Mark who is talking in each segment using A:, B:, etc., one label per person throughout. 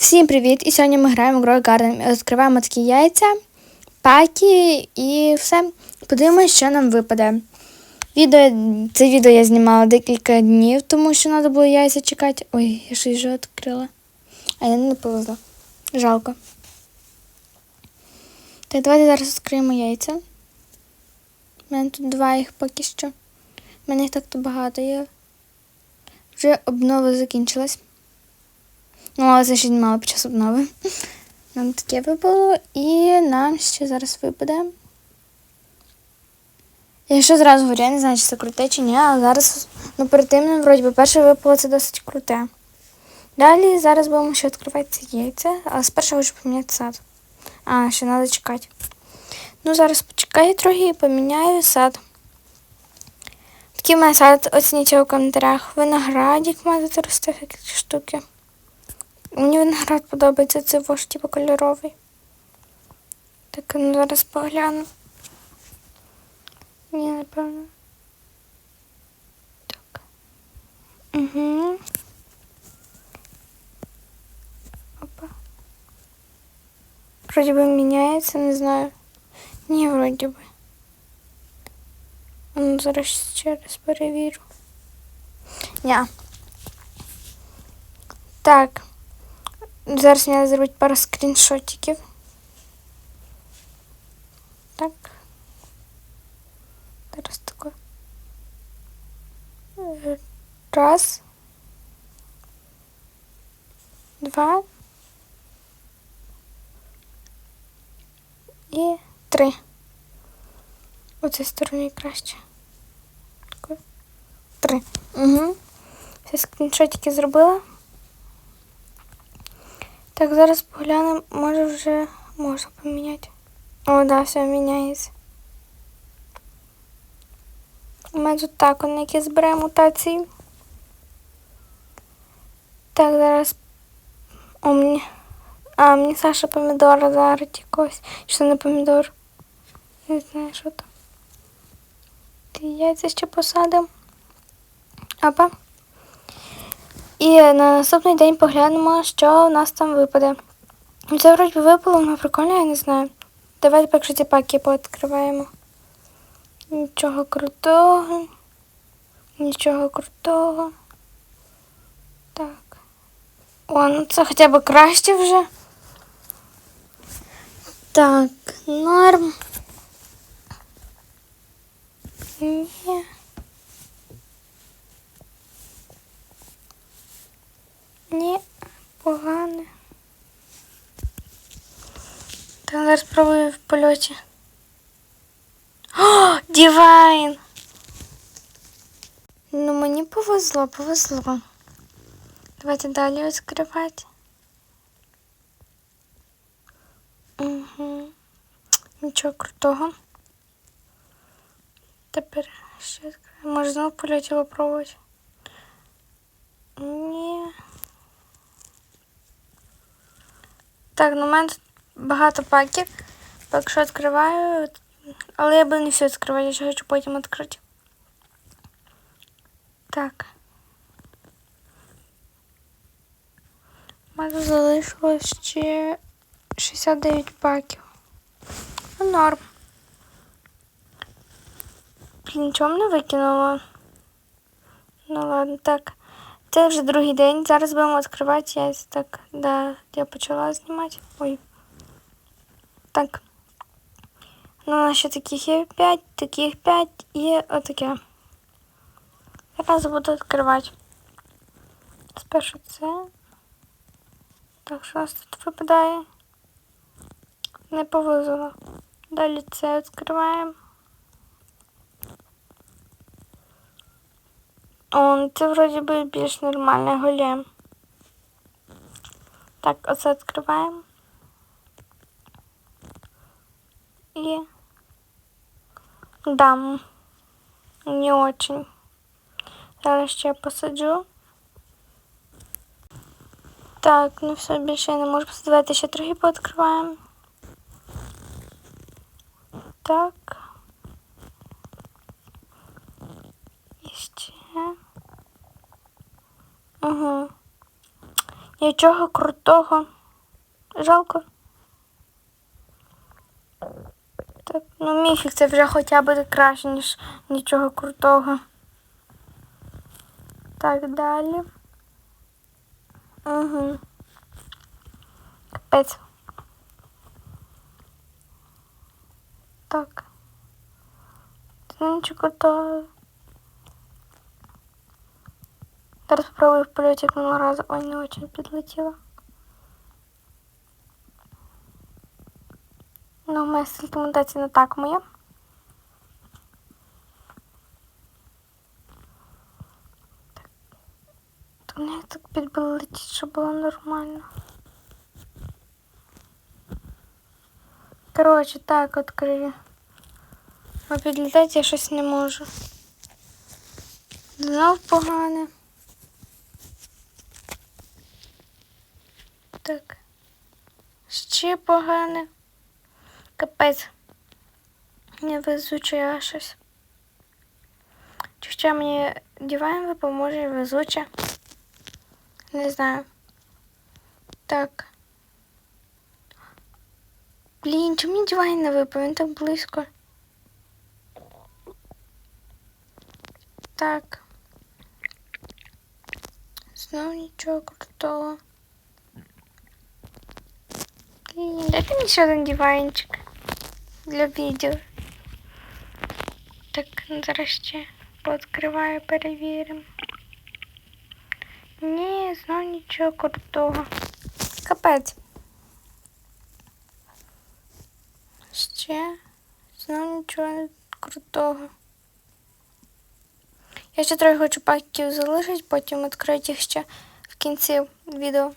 A: Всім привіт! І сьогодні ми граємо в Grow Garden. Розкриваємо такі яйця, паки і все. Подивимось, що нам випаде. Відео, це відео я знімала декілька днів, тому що треба було яйця чекати. Ой, я щось вже відкрила. А я не повезла. Жалко. Так, давайте зараз відкриємо яйця. У мене тут два їх поки що. У мене їх так-то багато є. Вже обнова закінчилась. Ну, але це ще мало під час обнови. Нам таке випало, і нам ще зараз випаде. Я ще зразу говорю, я не знаю, чи це круте чи ні, але зараз, ну перед тим, вроді би, перше випало це досить круте. Далі зараз будемо ще відкривати ці яйця, але спершу хочу поміняти сад. А, ще треба чекати. Ну, зараз почекаю трохи і поміняю сад. Такий мене сад оцініть у коментарях. Виноградик має тут росте штуки. Мені виноград подобається, це вож типу кольоровий. Так, ну зараз погляну. Ні, напевно. Так. Угу. Опа. Вроді би міняється, не знаю. Ні, вроді би. Ну, зараз ще раз перевірю. Ня. Так. Зараз треба зробити пару скріншотиків. Так. Зараз таке. Раз. Два. І три. Оцій стороні краще. Три. Угу. Всі скріншотики зробила. Так, зараз поглянемо, може вже можна поміняти. О, да, все міняється. Ми тут так, вони які збере мутації. Так, зараз. О, мені. А, мені Саша помідора зараз якось. Що не помідор? Не знаю, що там. Ти яйця ще посадимо. Опа. І на наступний день поглянемо, що у нас там випаде. Це вроді випало, воно прикольно, я не знаю. Давайте перше ці паки пооткриваємо. Нічого крутого. Нічого крутого. Так. О, ну це хоча б краще вже. Так, норм. Ні. Ні, погане. Та зараз спробую в польоті. О, Дівайн! Ну, мені повезло, повезло. Давайте далі відкривати. Угу. Нічого крутого. Тепер ще відкриваємо. Може знову польоті попробувати. Ні. Так, ну у мене тут багато паків. Так що відкриваю. Але я буду не все відкривати, я ще хочу потім відкрити. Так. У мене залишилось ще 69 паків. Ну, норм. Нічого не викинула. Ну ладно, так. Це вже другий день. Зараз будемо відкривати яйця. Так, да, я почала знімати. Ой. Так. Ну, нас ще таких є 5, таких 5 і отаке. Зараз буду відкривати. Спершу це. Так, що у нас тут випадає? Не повезло. Далі це відкриваємо. О, це вроді би більш нормальний голем. Так, оце відкриваємо. І дам. Не очень. Зараз ще посаджу. Так, ну все, більше я не можу посадити, ще трохи пооткриваємо. Так. І ще. Угу. Нічого крутого. Жалко. Так, ну міфік це вже хоча б краще, ніж нічого крутого. Так, далі. Угу. Капець. Так. Це нічого крутого. Зараз спробую в польоті як минулого разу. Ой, не очень підлетіла. Ну, моя сельтиментація не так моя. То не так підбило летіть, щоб було нормально. Коротше, так відкрию. А підлітати я щось не можу. Знов погане. Так. Ще погане. Капець. Не везуче я щось. Чи ще мені дівайн допоможе везуче? Не знаю. Так. Блін, чому мені дівайн не випав? Він так близько. Так. Знову нічого крутого. Блін, дайте мені ще один диванчик для відео. Так, ну, зараз ще пооткриваю, перевіримо. Ні, нічого крутого. Капець. Ще знову нічого крутого. Я ще трохи хочу паків залишити, потім відкрити їх ще в кінці відео.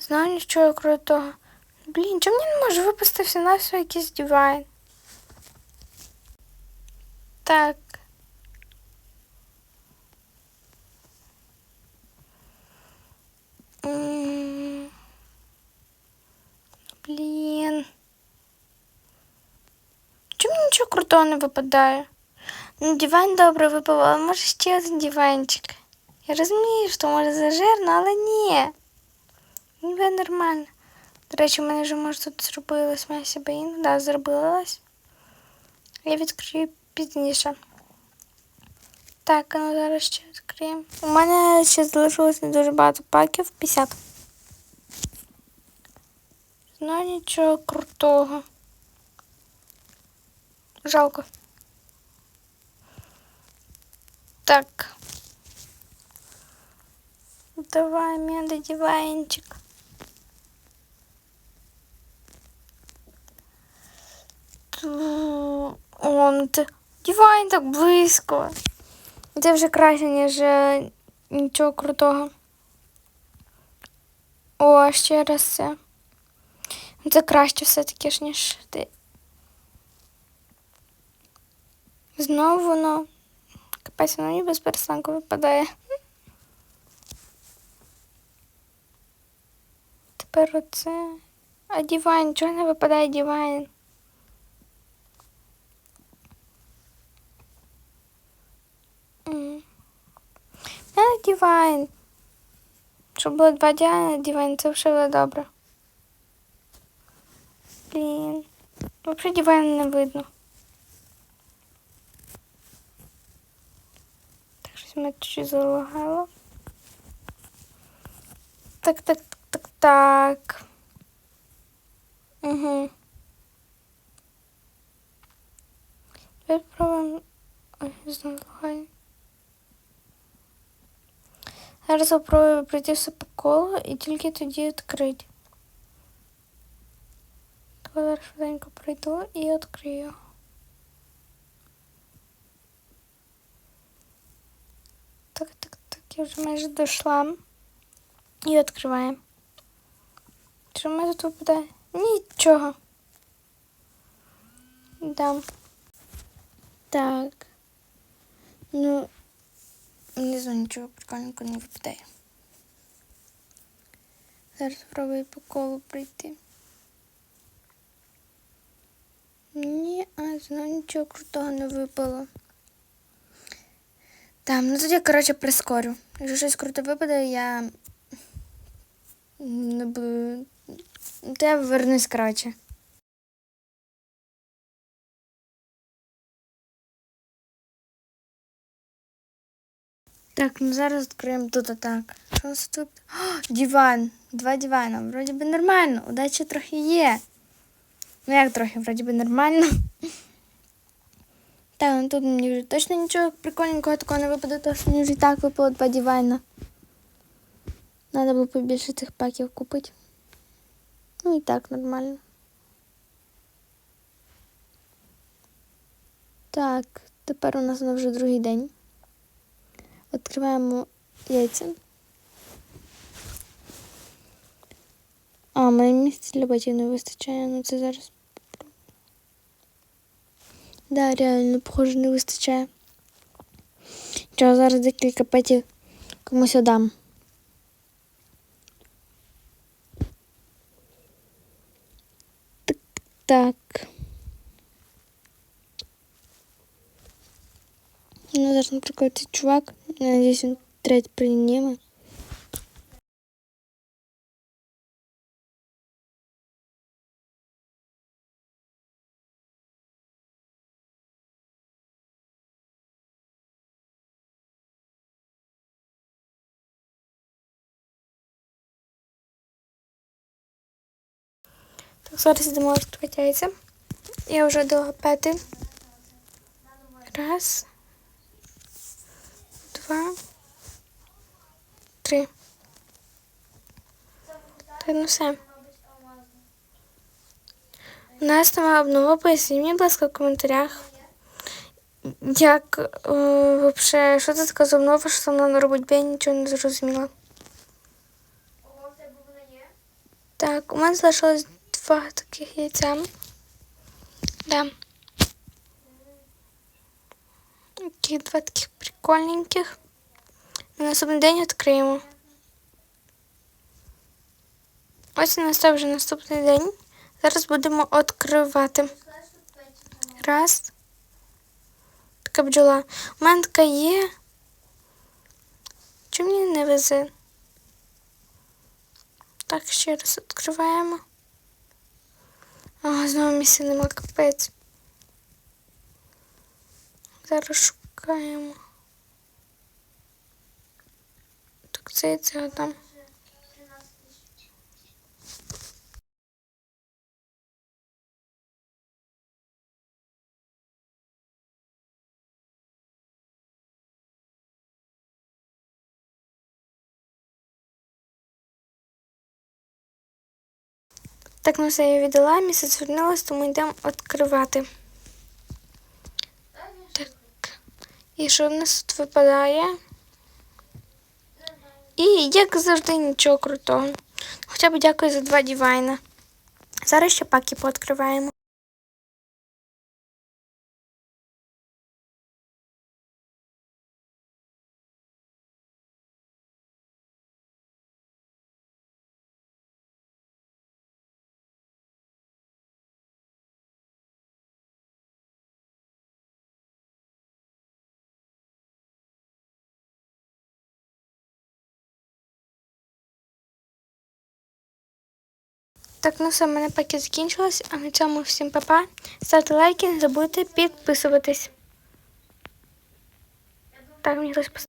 A: Знаю нічого крутого. Блін, чому мені не може випустився на все якийсь дивайн? Так. Блін. Чому нічого крутого не випадає? Ну, диван добре випав, але може ще один диванчик. Я розумію, що може зажирно, але ні. Ніби нормально. До речі, у мене вже може тут зробилась моя сібаїн. Да, зробилась. Я відкрию пізніше. Так, а ну зараз ще відкриємо. У мене ще залишилось не дуже багато паків. 50. Ну, нічого крутого. Жалко. Так. Давай, меда Ту- Дивайн так близько. Це вже краще, ніж е, нічого крутого. О, ще раз це. Це краще все-таки ж, ніж ти. Знову воно. Капець, воно і без перестанку випадає. Тепер оце. А дивайн, чого не випадає дивайн? А, дивайн. Щоб було два діана, дивайн, це вже було добре. Блін. Взагалі дивайн не видно. Так, щось мене чуть залагало. Так, так, так, так, так. Угу. Давай спробуємо. Ой, знову лагає. Зараз спробую пройти все по колу і тільки тоді відкрити. Так, зараз швиденько пройду і відкрию. Так, так, так, я вже майже дійшла. І відкриваємо. Що в мене тут випадає? Нічого. Дам. Так. Ну, знаю, нічого прикольненько не випадає. Зараз спробую по колу пройти. Ні, а знову нічого крутого не випало. Там, ну тоді, коротше, прискорю. Якщо щось круте випаде, я Не буду. То я вернусь краще. Так, ну зараз відкриємо тут отак. Що у нас тут? О, диван. Два дивана. Вроді би нормально. Удачі трохи є. Ну як трохи, вроді би нормально. Так, ну тут мені вже точно нічого прикольненького такого не випаде, тому що мені вже і так випало два дивана. Надо було побільше цих паків купити. Ну і так нормально. Так, тепер у нас вже другий день. Відкриваємо яйця. А, мені місця для батьків не вистачає, ну це зараз. Да, реально, похоже, не вистачає. Чого зараз декілька петів комусь отдам. Так, так. Ну, наприклад, цей чувак, надіюсь, він треть прийняме. Так, зараз йдемо яйця. Я вже до п'яти. Раз. Два. Три. Так, ну все. У нас нова обнова. Поясніть мені, будь ласка, в коментарях. Як е, вообще, що це така за обнова, що вона робить, бо я нічого не зрозуміла. Так, у мене залишилось два таких яйця. Да. Такі два таких прикольненьких. На наступний день відкриємо. Ось і настав вже наступний день. Зараз будемо відкривати. Раз. Така бджола. У мене така є. Чому мені не везе? Так, ще раз відкриваємо. А, знову місця нема капець. Зараз шукаємо. Так це і це там. Так, ну все, я віддала, місяць звернулась, тому йдемо відкривати. Так. І що в нас тут випадає? І, як завжди, нічого крутого. Хоча б дякую за два дівайна. Зараз ще паки пооткриваємо. Так, ну все, в мене пакет закінчилось. А на цьому всім па-па. Ставте лайки, не забудьте підписуватись. Так, мені хтось